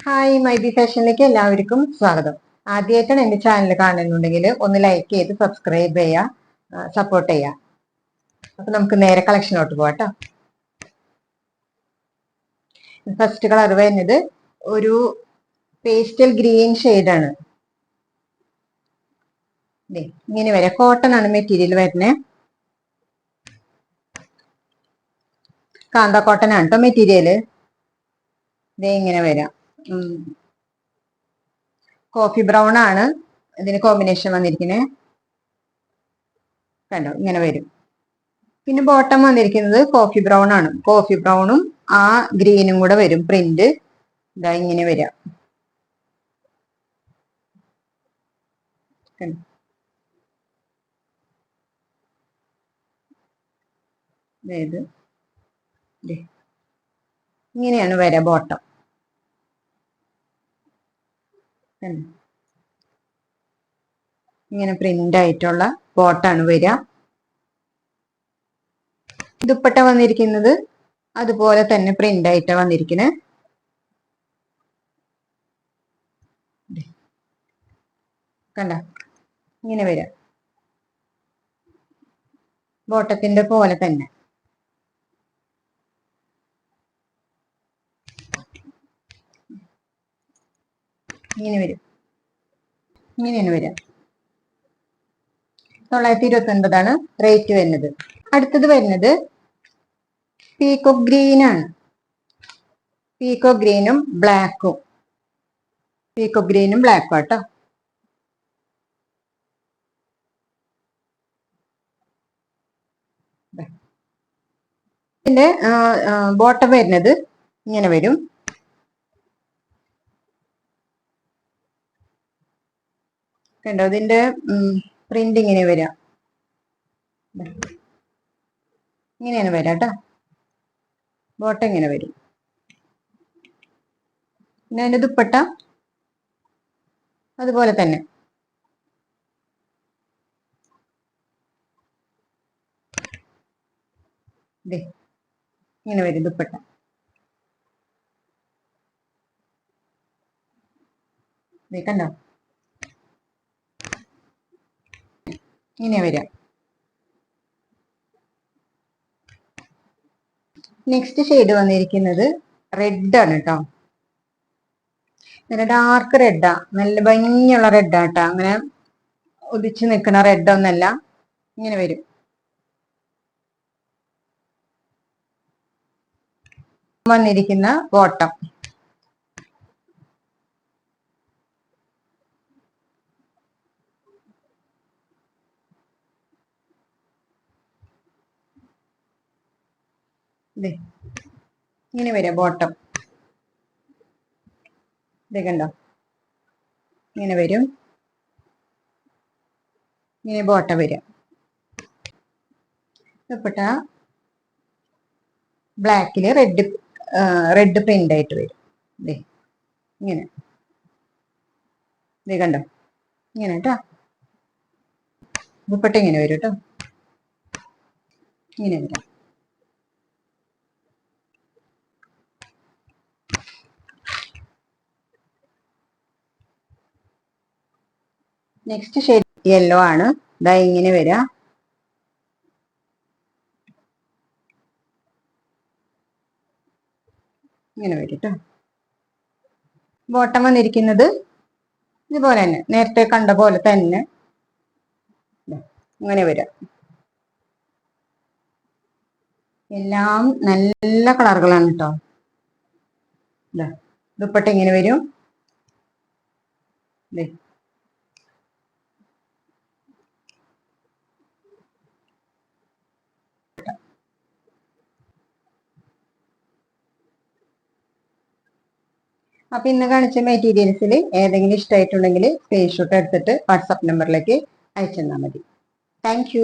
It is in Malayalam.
ഹായ് മൈബി ഫാഷനിലേക്ക് എല്ലാവർക്കും സ്വാഗതം. ആദ്യമായിട്ടാണ് എന്റെ ചാനൽ കാണുന്നുണ്ടെങ്കിൽ ഒന്ന് ലൈക്ക് ചെയ്ത് സബ്സ്ക്രൈബ് ചെയ്യുക സപ്പോർട്ട് ചെയ്യുക അപ്പൊ നമുക്ക് നേരെ കളക്ഷനോട്ട് പോകട്ടോ കേട്ടോ ഫസ്റ്റ് കളർ വരുന്നത് ഒരു പേസ്റ്റൽ ഗ്രീൻ ദേ, ഇങ്ങനെ വരെ കോട്ടൺ ആണ് മെറ്റീരിയൽ വരുന്നത് കാന്ത കോട്ടൺ ആണ് കേട്ടോ മെറ്റീരിയൽ ഇതേ ഇങ്ങനെ വരാം. കോഫി ബ്രൗൺ ആണ്. ഇതിന് കോമ്പിനേഷൻ വന്നിരിക്കുന്നത് കണ്ടോ? ഇങ്ങനെ വരും. പിന്നെ ബോട്ടം വന്നിരിക്കുന്നത് കോഫി ബ്രൗൺ ആണ്. കോഫി ബ്രൗണും ആ ഗ്രീനും കൂടെ വരും. പ്രിന്റ് ഇതാ ഇങ്ങനെ വരാം. അതായത്. ഇങ്ങനെയാണ് വരാ ബോട്ടം കണ്ടോ? ഇങ്ങനെ പ്രിന്റ് ആയിട്ടുള്ള ബോട്ടാണ് വരിക ദുപ്പട്ട വന്നിരിക്കുന്നത് അതുപോലെ തന്നെ പ്രിന്റ് ആയിട്ട് വന്നിരിക്കുന്നത് കണ്ട? ഇങ്ങനെ വരാം. ബോട്ടത്തിന്റെ പോലെ തന്നെ. ഇങ്ങനെ വരും. ഇങ്ങനെയാണ് വരിക തൊള്ളായിരത്തി ഇരുപത്തി ഒൻപതാണ് റേറ്റ് വരുന്നത്. അടുത്തത് വരുന്നത് പീക്കോ ഗ്രീൻ ആണ്. പീക്കോ ഗ്രീനും ബ്ലാക്കും പീക്കോ ഗ്രീനും ബ്ലാക്കും ആട്ടോ. ഇതിന്റെ ബോട്ടം വരുന്നത് ഇങ്ങനെ വരും. കണ്ടോ? ഇതിന്റെ പ്രിന്റ് ഇങ്ങനെ വരാം. ഇങ്ങനെയാണ് വരാം കേട്ടോ ബോട്ടം ഇങ്ങനെ വരും. പിന്നെ അതിന്റെ ദുപ്പട്ട. അതുപോലെ തന്നെ. ഇങ്ങനെ വരും ദുപ്പട്ട. കണ്ടോ? ഇങ്ങനെ വരാം. നെക്സ്റ്റ് ഷെയ്ഡ് വന്നിരിക്കുന്നത് റെഡ് ആണ് കേട്ടോ നല്ല ഡാർക്ക് റെഡാ നല്ല ഭംഗിയുള്ള റെഡാ കേട്ടോ അങ്ങനെ ഒതിച്ചു നിൽക്കുന്ന റെഡ് ഒന്നല്ല. ഇങ്ങനെ വരും. വന്നിരിക്കുന്ന ബോട്ടം ദേ. ഇങ്ങനെ വരിക ബോട്ടം ഇതേ കണ്ടോ? ഇങ്ങനെ വരും. ഇങ്ങനെ ബോട്ടം വരും. ദുപ്പട്ട ബ്ലാക്കിൽ റെഡ് റെഡ് പ്രിന്റ് ആയിട്ട് വരും. ദേ ഇങ്ങനെ. ഇതേ കണ്ടോ? ഇങ്ങനെ കേട്ടോ ദുപ്പട്ട ഇങ്ങനെ വരും കേട്ടോ ഇങ്ങനെ വരാം. നെക്സ്റ്റ് ഷെയ്ഡ് യെല്ലോ ആണ്. ഇതാ ഇങ്ങനെ വരിക ഇങ്ങനെ വരും കേട്ടോ ബോട്ടം വന്നിരിക്കുന്നത് ഇതുപോലെ തന്നെ. നേരത്തെ കണ്ട പോലെ തന്നെ. ഇങ്ങനെ വരിക എല്ലാം നല്ല കളറുകളാണ് കേട്ടോ ദുപ്പട്ട ഇങ്ങനെ വരും. അപ്പൊ ഇന്ന് കാണിച്ച മെറ്റീരിയൽസിൽ ഏതെങ്കിലും ഇഷ്ടമായിട്ടുണ്ടെങ്കിൽ സ്ക്രീൻഷോട്ട് എടുത്തിട്ട് വാട്സാപ്പ് നമ്പറിലേക്ക് അയച്ചു തന്നാൽ മതി. താങ്ക്